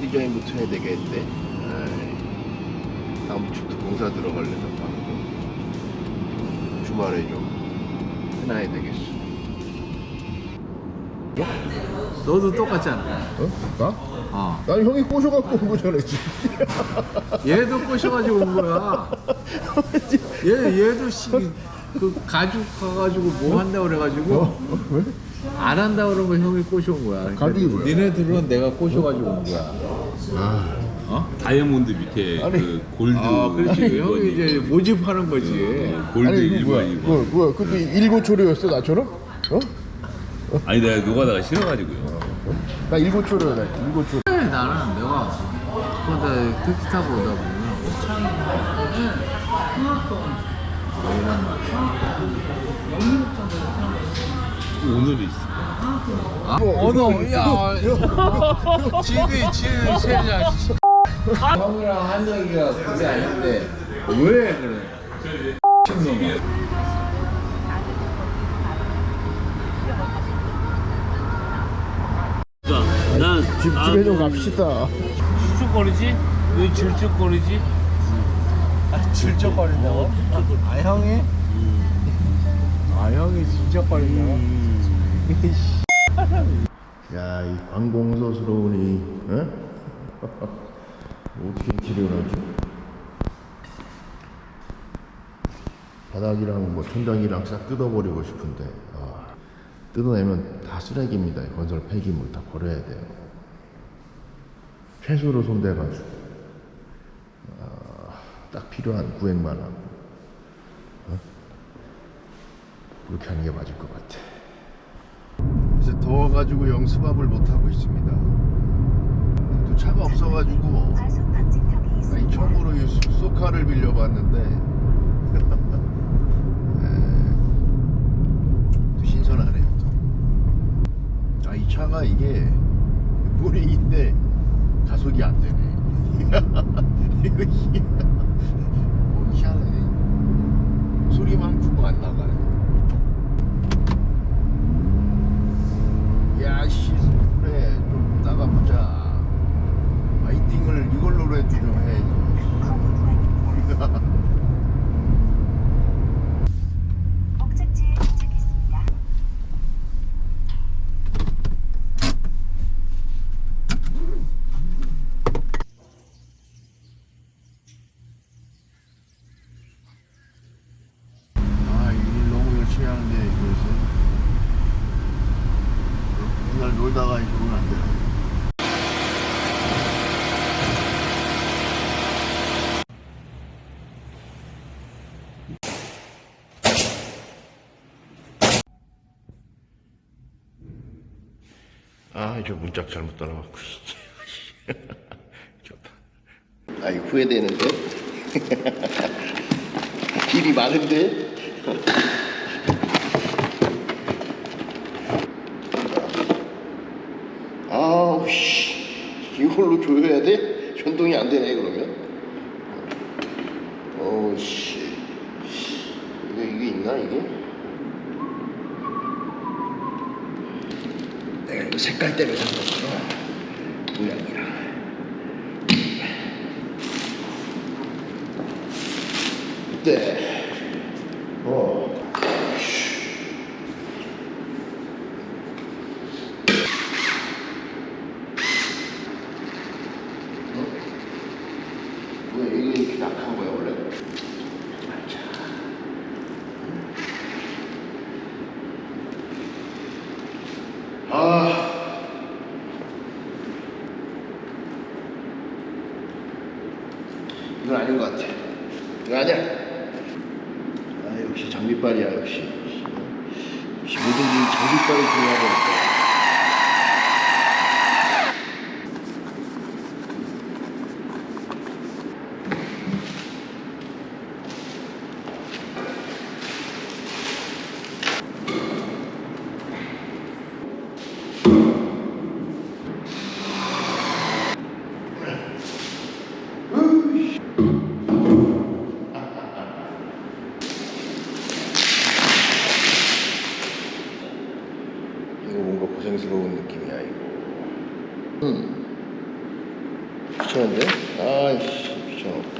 인테리어 디자인 부터 해야 되겠는데 다음 주부터 공사 들어가려면 바로 주말에 좀 해놔야 되겠어 너도 똑같잖아. 어? 나? 어. 난 형이 꼬셔갖고 온 거잖아 지금 얘도 꼬셔가지고 온 거야. 얘 얘도 씨 그 가죽 가가지고 뭐 한다 그래가지고 어? 왜? 안 한다 그러는 거 형이 꼬셔온 거야. 그러니까 가죽이 뭐야? 니네들은 내가 꼬셔가지고 온 거야. 아 어? 다이아몬드 밑에 아니. 그 골드 아, 그렇지. 형이 이제 모집하는 거지. 어, 골드 아니 이거 뭐야 뭐야 뭐야 근데 일고초려였어 나처럼? 어? 아니 내가 노가다가 싫어가지고요 나 일고초려 나 일고초려 그래, 나는 내가 그거다 택시 타고 오다 보면 오늘이 있어 아, 언어, 야, 지금 지금 세장. 형이랑 한정이가 그게 아닌데 왜 그래? 신놈아. 난 집, 집에 좀 갑시다 출쭉거리지? 왜 질쭉거리지? 질적거린다고? 아 형이? 아 형이 질적거린다고? 야, 이 관공서스러우니, 어? 어떻게 치료를 하지? 바닥이랑 뭐 천장이랑 싹 뜯어버리고 싶은데, 아, 뜯어내면 다 쓰레기입니다. 이 건설 폐기물 다 버려야 돼요. 최소로 손대가지고, 아, 딱 필요한 구획만 하고, 어? 그렇게 하는 게 맞을 것 같아. 그래서 더워가지고 영수밥을 못 하고 있습니다. 또 차가 없어가지고 아니 처음으로 이 소- 소카를 빌려봤는데 에, 또 신선하네요. 또. 아 이 차가 이게 무링인데 가속이 안 되네. 이거 희한하네. 소리만 크고 안 나가네. 야, 씨, 그래, 좀 나가보자. 파이팅을 이걸로라도 좀 해. 목적지에 도착했습니다. 아, 일 너무 열심히 하는데, 이거에서. 맨날 놀다가 이러면 안 돼. 아, 저 문짝 잘못 따라갔고. 좋다. 아이, 후회되는데? 길이 많은데? 아우, 씨. 이걸로 조여야 돼? 전동이 안 되네, 그러면. 어우, 씨. 이거, 이게 있나, 이게? 내가 이거 색깔 때문에 산 거구나. 모양이랑. 네. 어. 왜 이거 이렇게 약한 거야 원래? 자. 아. 이건 아닌 것 같아. 이거 아니야. 아 장비빨이야 역시. 역시 뭐든지 장비빨이 중요하다니까. 이거 뭔가 고생스러운 느낌이야 이거. 음. 귀찮은데? 아이씨 귀찮아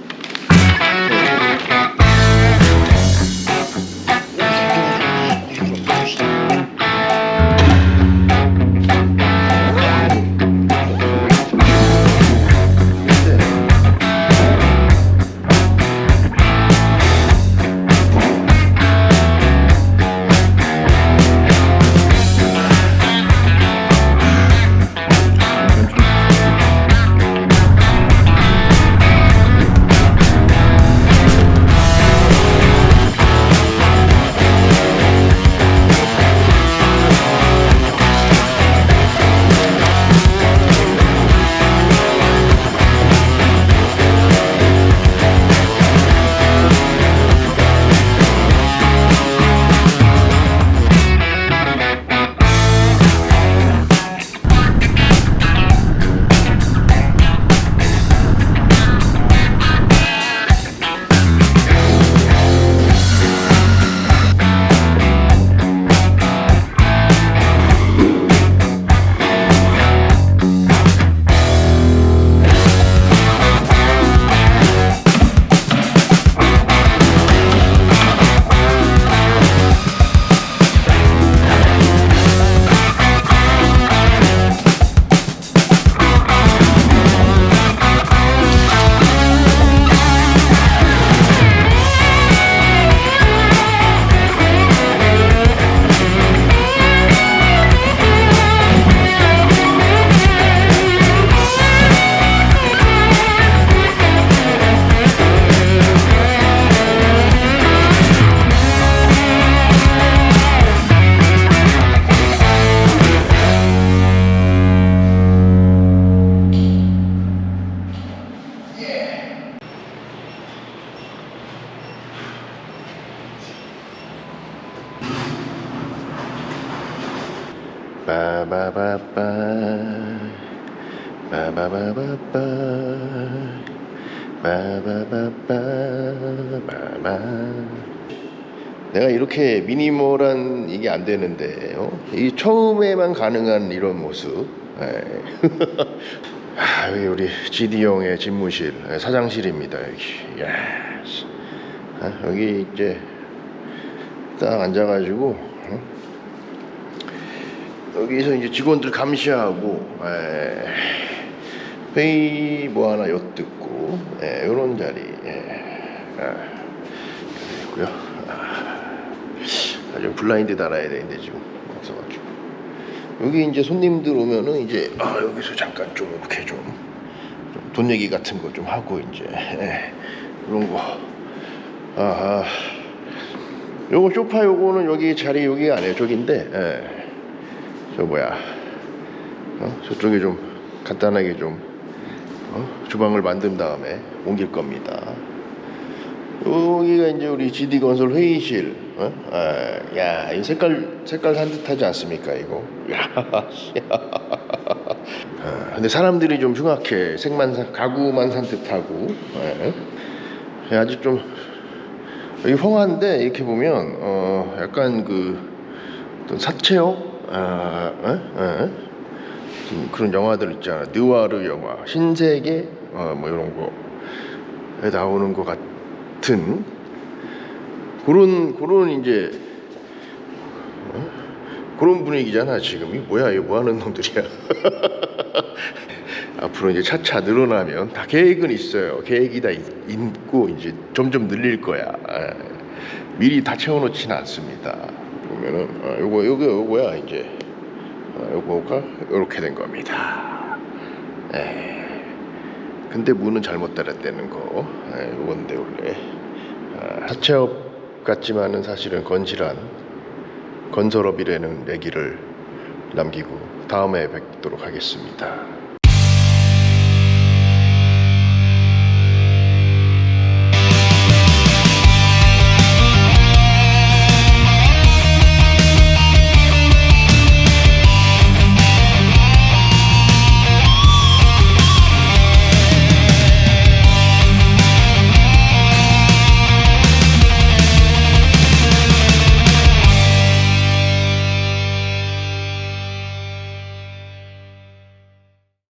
바바바바 바바 내가 이렇게 미니멀한 이게 안 되는데 어? 이 처음에만 가능한 이런 모습 예. 아, 여기 우리 GD 형의 집무실 예, 사장실입니다 여기 야, 씨. 아, 여기 이제 딱 앉아가지고 어? 여기서 이제 직원들 감시하고 에, 회의 뭐 하나 엿듣고 이런 자리 예, 아, 있고요. 아, 좀 블라인드 달아야 되는데 지금 없어가지고 여기 이제 손님들 오면은 이제 아 여기서 잠깐 좀 이렇게 좀 돈 얘기 같은 거 좀 하고 이제 예, 그런 거 아하 요거 소파 요거는 여기 자리 여기 아니에요 저기인데 예. 저 뭐야 어? 저쪽에 좀 간단하게 좀 어? 주방을 만든 다음에 옮길 겁니다 여기가 이제 우리 GD 건설 회의실 어? 아, 야, 이 색깔 색깔 산뜻하지 않습니까 이거 야, 아, 근데 사람들이 좀 흉악해 색만 산- 가구만 산뜻하고 예. 아주 좀 여기 황한데 이렇게 보면 어 약간 그 사채업 아, 에? 에? 좀 그런 영화들 있잖아 느와르 영화 신세계 어, 뭐 이런 거에 나오는 것 같은 그런 그런 이제 어? 그런 분위기잖아 지금 이 뭐야 이거 뭐 하는 놈들이야 앞으로 이제 차차 늘어나면 다 계획은 있어요. 계획이 다 있- 있고 이제 점점 늘릴 거야. 예. 미리 다 채워놓지는 않습니다. 보면은 어, 요거 요거 요거야 이제 어, 요거가 이렇게 된 겁니다. 예. 근데 문은 잘못 달았다는 거. 예, 요건데 원래 아, 사채업 같지만은 사실은 건실한 건설업이라는 얘기를 남기고 다음에 뵙도록 하겠습니다.